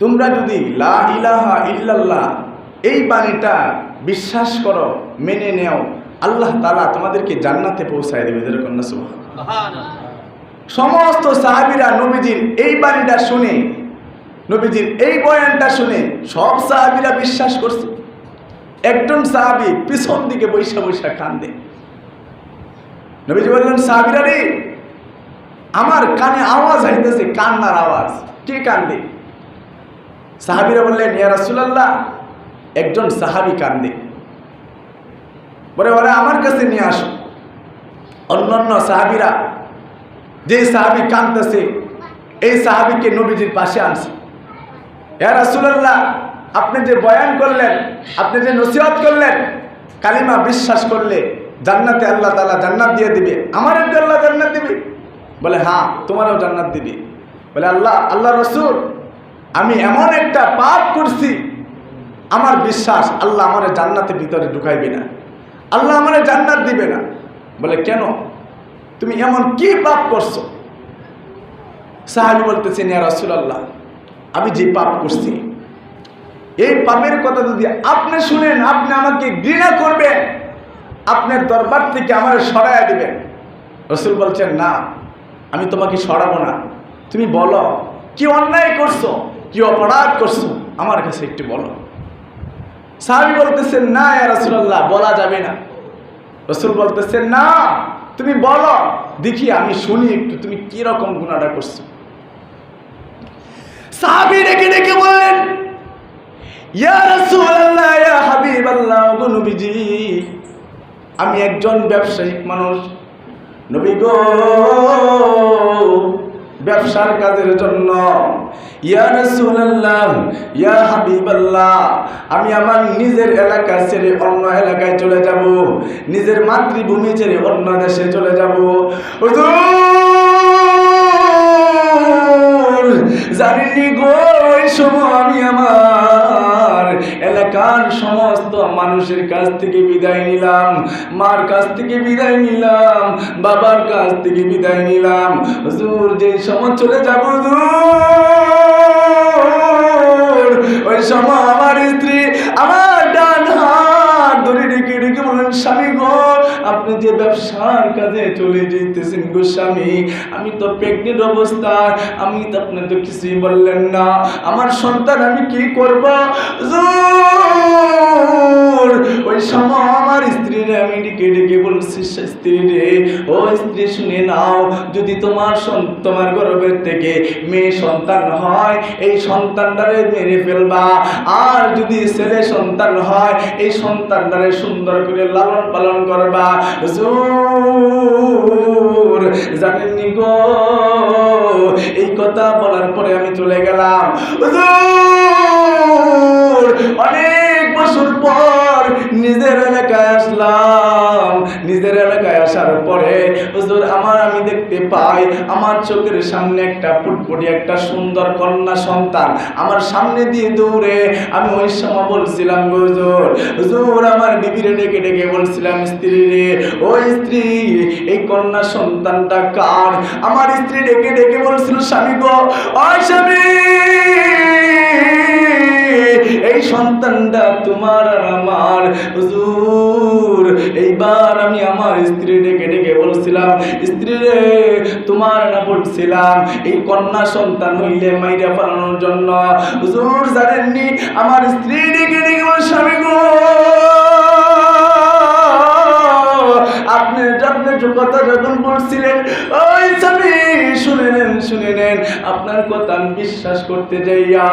তোমরা যদি লা ইলাহা ইল্লাল্লাহ এই বাণীটা বিশ্বাস করো মেনে নেও আল্লাহ তালা তোমাদেরকে জান্নাতে পৌঁছায় দেবে যেরকম না সমস্ত সাহাবিরা নবীজির এই বাণীটা শুনে নবীজির এই বয়ানটা শুনে সব সাহাবিরা বিশ্বাস করছে। একজন সাহাবি পিছন দিকে বৈশা বৈশা কান্দে। নবীজি বললেন সাহাবিরা রে আমার কানে আওয়াজ হইতেছে কান্নার আওয়াজ। কে কান্দে? সাহাবিরা বললেন, ইয়া রাসূলুল্লাহ। একজন সাহাবি কান্দে। বলে, ওরা আমার কাছে নিয়ে আসো। অন্যান্য সাহাবিরা, যে সাহাবি কান্দতেছে এই সাহাবিকে নবীজির পাশে আনছে। ইয়া রাসূলুল্লাহ, আপনি যে বয়ান করলেন, আপনি যে নসিহত করলেন, কালিমা বিশ্বাস করলে জান্নাতে আল্লাহ তাআলা জান্নাত দিয়ে দিবে, আমারও কি আল্লাহ জান্নাত দিবে? বলে হ্যাঁ তোমারও জান্নাত দিবে। বলে, আল্লাহ আল্লাহ রসুল আমি এমন একটা পাপ করছি, আমার বিশ্বাস আল্লাহ আমার জান্নাতের ভিতরে ঢুকাইবে না। আল্লাহ আমার জান্নাত দিবে না। বলে, কেন? তুমি এমন কি পাপ করছ? সাহাবি বলতেছেন, ইয়া রাসূলুল্লাহ, আমি যে পাপ করছি, এই পাপের কথা যদি আপনি শুনেন, আপনি আমাকে ঘৃণা করবেন, আপনার দরবার থেকে আমার সরাইয়া দিবেন। রসুল বলছেন, না, আমি তোমাকে সরাবো না। তুমি বলো, কি অন্যায় করছ? কি অপরাধ করছ? আমার কাছে একটু বলো। সাহাবি বলতেছেন, না রাসূলুল্লাহ, বলা যাবে না। রসুল বলতেছেন, না, তুমি বলো, দেখি আমি শুনি একটু, তুমি কীরকম গুণাটা করছ? সাহাবি ডেকে ডেকে বললেন আমি একজন ব্যবসায়িক মানুষ। নবী গো ব্যবসার কাজের জন্য। ইয়া রাসূলুল্লাহ, ইয়া হাবিবাল্লাহ, আমি আমার নিজের এলাকা ছেড়ে অন্য এলাকায় চলে যাব। নিজের মাতৃভূমি ছেড়ে অন্য দেশে চলে যাব। হুজুর, জানিনি গো সময় আমি আমার এলাকার সমস্ত মানুষের কাছ থেকে বিদায় নিলাম, মার কাছ থেকে বিদায় নিলাম, বাবার কাছ থেকে বিদায় নিলাম। হুজুর যে সময় চলে যাব হুজুর, ওই সময় আমার স্ত্রী আমার ডান ধরে ডেকে ডেকে বলেন স্বামী গো, আপনি যে ব্যবসার কাজে চলে যেতেছেন গো স্বামী, আমি তো প্রেগনেন্ট অবস্থায়, আমি তো আপনি তো কিছুই বললেন না। আমার সন্তান আমি কি করব? ওই সময় আমার স্ত্রীরে আমি ডেকে ডেকে বলছি স্ত্রী রে ও স্ত্রী শুনে নাও, যদি তোমার তোমার গর্ভের থেকে মেয়ে সন্তান হয়, এই সন্তানটারে মেরে ফেলবা। আর যদি ছেলে সন্তান হয়, এই সন্তানটারে সুন্দর করে লালন পালন করবা। জানেননি গো? এই কথা বলার পরে আমি চলে গেলাম। অনেক বছর পর নিজের এলাকায় আসলাম। নিজের এলাকায় আসার পরে হুজুর আমার আমি দেখতে পাই, আমার চোখের সামনে একটা ফুটফুটি, একটা সুন্দর কন্যা সন্তান আমার সামনে দিয়ে দৌড়ে। আমি ওই সময় বলছিলাম, হুজুর হুজুর, আমার বিবিরে ডেকে ডেকে বলছিলাম, স্ত্রী রে ও স্ত্রী, এই কন্যা সন্তানটা কার? আমার স্ত্রী ডেকে ডেকে বলছিল, স্বামী গো ও স্বামী! সন্তানটা তোমার আর আমার। হুজুর, এইবার আমি আমার স্ত্রী ডেকে ডেকে বলছিলাম, স্ত্রী রে, তোমার না বলছিলাম, এই কন্যা সন্তান হইলে মাইরা পালানোর জন্য। হুজুর, জানেননি? আমার স্ত্রী ডেকে ডেকে বল, স্বামী গো, আপনি আপনি কথা যখন বলছিলেন স্বামী শুনে নেন, আপনার কথা আমি বিশ্বাস করতে যাইয়া,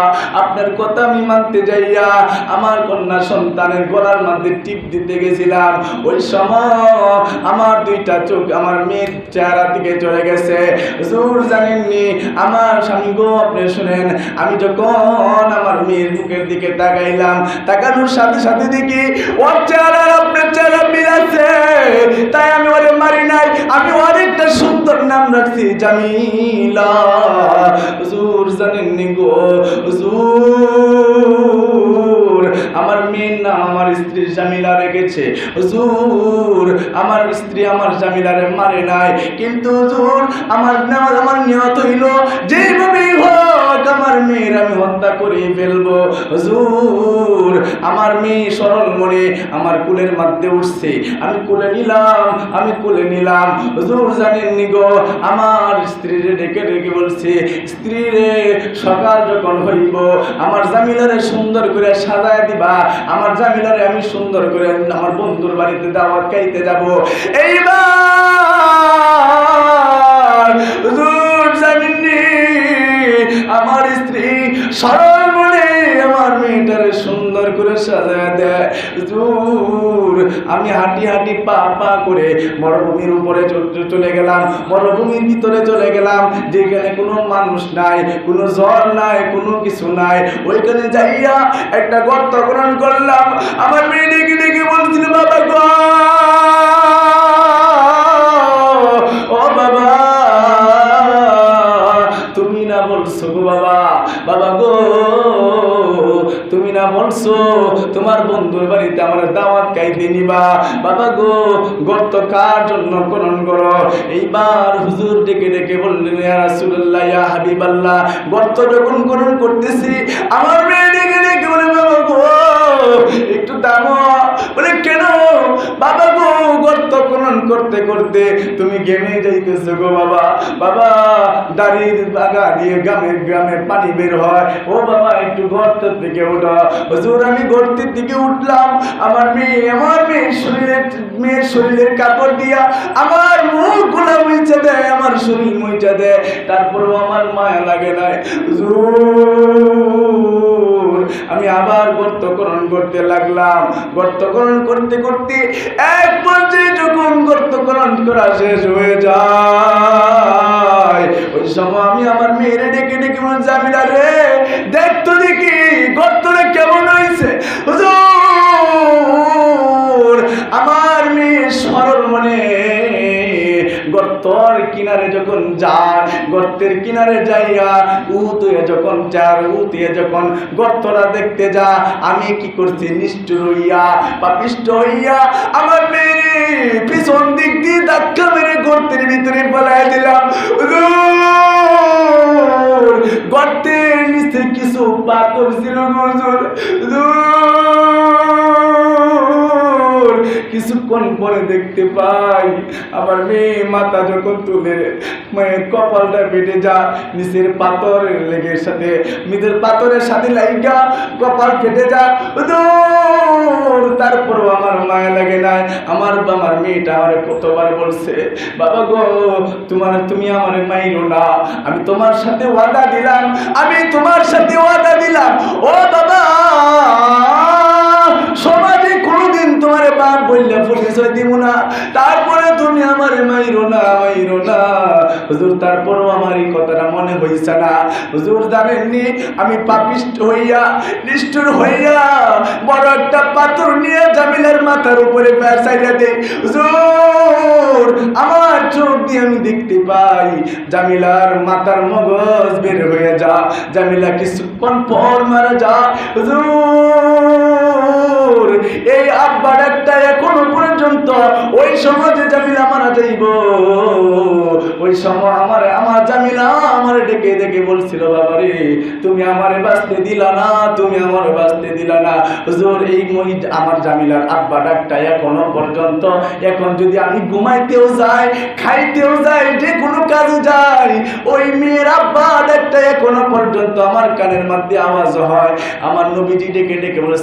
আপনার কথা আমি মানতে যাইয়া, আমার কন্যা সন্তানের গলার মধ্যে টিপ দিতে গেছিলাম। ওই সময় আমার দুইটা চোখ আমার মেয়ের চেহারা দিকে চলে গেছে। জোর জানেননি? আমার স্বামী গো, আপনি শুনেন, আমি যখন আমার মেয়ের মুখের দিকে তাকাইলাম, তাকানোর সাথে সাথে দেখি, ওর চেহারা আপনার চেহারা মিলাচ্ছে তাই আমি ওরে মারি নাই, আমি অনেকটা সুন্দর রাখছি জামিলা, হুজুর জানেননি গো, হুজুর। আমার মেয়ের নাম আমার স্ত্রী জামিলা রেখেছে, হুজুর। আমার স্ত্রী আমার জামিলারে মারে নাই, কিন্তু হুজুর, আমার নাম আমার নিহত হইল যেভাবেই হোক আমার মেয়ের আমি হত্যা করে ফেলব। হুজুর, আমার মেয়ে সরল মনে আমার কুলের মধ্যে উঠছে। আমি কুলে নিলাম, আমি কুলে নিলাম। হুজুর জানেন নি গো, আমার স্ত্রীরে ডেকে ডেকে বলছে, স্ত্রী রে, সকাল যখন হইব, আমার জামিলারে সুন্দর করে সাজায় দিবা। আমার জামিলারে আমি সুন্দর করে আমার বন্ধুর বাড়িতে দাওয়াত খাইতে যাব। এইবার হুজুর জামিননি আমার স্ত্রী সরল মনে আমার মেয়েটারে সুন্দর করে সাজায় দেয়। আমি হাঁটি হাঁটি পা পা করে মরুভূমির উপরে চলে গেলাম। মরুভূমির ভিতরে চলে গেলাম। যেখানে কোনো মানুষ নাই, কোনো জল নাই, কোনো কিছু নাই। ওইখানে যাইয়া একটা গর্ত গ্রহণ করলাম। আমার মেয়ে ডেকে ডেকে বলছিল, বাবা গো! তুমি না বলছো, তোমার বন্ধুর বাড়িতে আমার দাওয়াত খাইতে নিবা। বাবা গো, গর্ত কার জন্য করণ করো? এইবার হুজুর ডেকে ডেকে বললেন, ইয়া রাসূলুল্লাহ, ইয়া হাবিবাল্লাহ, গর্ত যখন করণ করতেছি, আমার মেয়ে ডেকে ডেকে বলে, বাবা গো, একটু দামো বলে, কেন করতে করতে তুমি গেমে যাইতেছো গো বাবা। বাবা, দাড়ির বাগা দিয়ে গ্রামে গ্রামে পানি বের হয়। ও বাবা, একটু গর্তের দিকে ওঠো হুজুর, আমি গর্তের দিকে উঠলাম। আমার মেয়ে, আমার মেয়ের শরীরের মেয়ের শরীরের কাপড় দিয়া আমার মুখগুলা মুইচা দেয়, আমার শরীর মুইচা দেয়। তারপরেও আমার মায়া লাগে নাই। হুজুর আমি আবার গর্তকরণ করতে লাগলাম। গর্তকরণ করতে করতে এক পর্যায়ে যখন গর্তকরণ করা শেষ হয়ে যায়, ওই সময় আমি আমার মেয়েরে ডেকে ডেকে বলছি জামিলা রে গর্তের কিনারে যাইয়া উতুয়ে যখন চার উতুয়ে যখন গর্তটা দেখতে যা, আমি কি করছি নিষ্ঠুর হইয়া পাপিষ্ট হইয়া আমার মেয়ে পিছন দিক দিয়ে ধাক্কা মেরে গর্তের ভিতরে পালাই দিলাম গর্তের নিচে কিছু পাথর ছিল গো হুজুর। কিছুক্ষণ পরে দেখতে পাই, আমার মেয়ে মাথা যখন তুলে, মায়ের কপালটা ফেটে যা নিচের পাথরের লেগের সাথে নিজের পাথরের সাথে লাইগা, কপাল ফেটে যা দূর তারপরও আমার মায়া লাগে না আমার আমার মেয়েটা আমার কতবার বলছে, বাবা গো, তোমার, তুমি আমার মাইরো না। আমি তোমার সাথে ওয়াদা দিলাম। আমি তোমার সাথে হইছে না হুজুর জানেননি? আমি পাপিষ্ট হইয়া, নিষ্ঠুর হইয়া বড় একটা পাথর নিয়ে জামিলের মাথার উপরে পেঁচাইয়া দেই। হুজুর, আমার চোখ দিয়ে আমি দেখতে পাই, জামিলার মাথার মগজ বের হয়ে যা, জামিলা কিছুক্ষণ পর মারা যা। হুজুর, এই আব্বা ডাকটা এখনও পর্যন্ত ওই সমাজে জামিলা মারা যাইব। সময় পর্যন্ত, এখন যদি আমি ঘুমাইতেও যাই, খাইতেও যাই, যে কোনো যাই, ওই মেয়ের আব্বা এখনও পর্যন্ত আমার কানের মধ্যে আওয়াজ হয়। আমার নবীজি ডেকে ডেকে বলে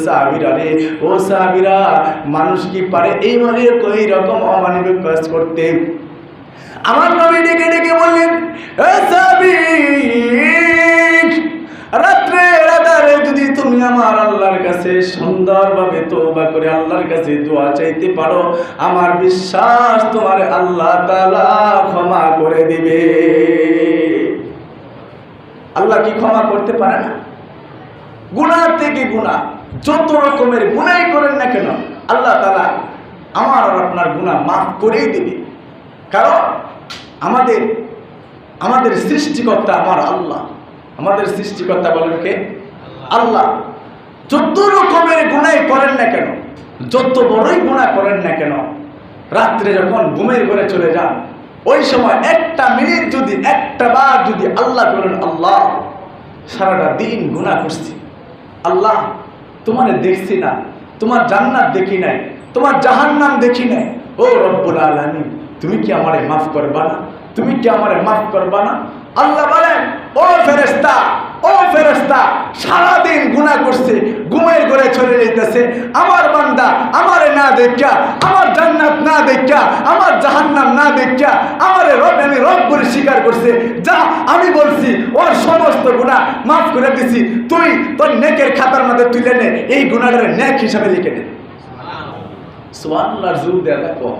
রে, ও সাহাবিরা, মানুষ কি পারে এই মানে এই রকম অমানবিক কাজ করতে? আমার নবী ডেকে ডেকে বললেন রাত্রে রাতারে যদি তুমি আমার আল্লাহর কাছে সুন্দরভাবে তোবা করে আল্লাহর কাছে দোয়া চাইতে পারো, আমার বিশ্বাস তোমার আল্লাহ তাআলা ক্ষমা করে দিবে। আল্লাহ কি ক্ষমা করতে পারে না? গুনাহ থেকে গুনাহ, যত রকমের গুণাই করেন না কেন, আল্লাহ তাআলা আমার আর আপনার গুনাহ মাফ করেই দিবে। কারণ আমাদের আমাদের সৃষ্টিকর্তা আমার আল্লাহ। আমাদের সৃষ্টিকর্তা বলেন কে? আল্লাহ। যত রকমের গুনাই করেন না কেন, যত বড়ই গুণা করেন না কেন, রাত্রে যখন ঘুমের ঘরে চলে যান, ওই সময় একটা মিনিট যদি, একটা বার যদি আল্লাহ করেন আল্লাহ, সারাটা দিন গুণা করছি। আল্লাহ, তোমার দেখছি না, তোমার জান্নাত দেখি নাই, তোমার জাহান্নাম দেখি নাই। ও রব্বুল আলামিন তুমি কি আমারে মাফ করবা না? তুমি কি আমারে মাফ করবা না? আল্লাহ বলেন, ও ফেরেস্তা ও ফেরেস্তা সারাদিন গুনাহ করছে, ঘুমের ঘরে চলে যেতেছে আমার বান্দা আমারে না দেখা আমার জান্নাত না দেখা আমার জাহান্নাম না দেখা আমারে রব, আমি রব করে স্বীকার করছে। যা আমি বলছি, ওর সমস্ত গুনাহ মাফ করে দিছি। তুই তোর নেকের খাতার মধ্যে তুলে নে, এই গুনাহটারে নেক হিসাবে লিখে নে। সুবহানাল্লাহর জোর দেয়া দেখো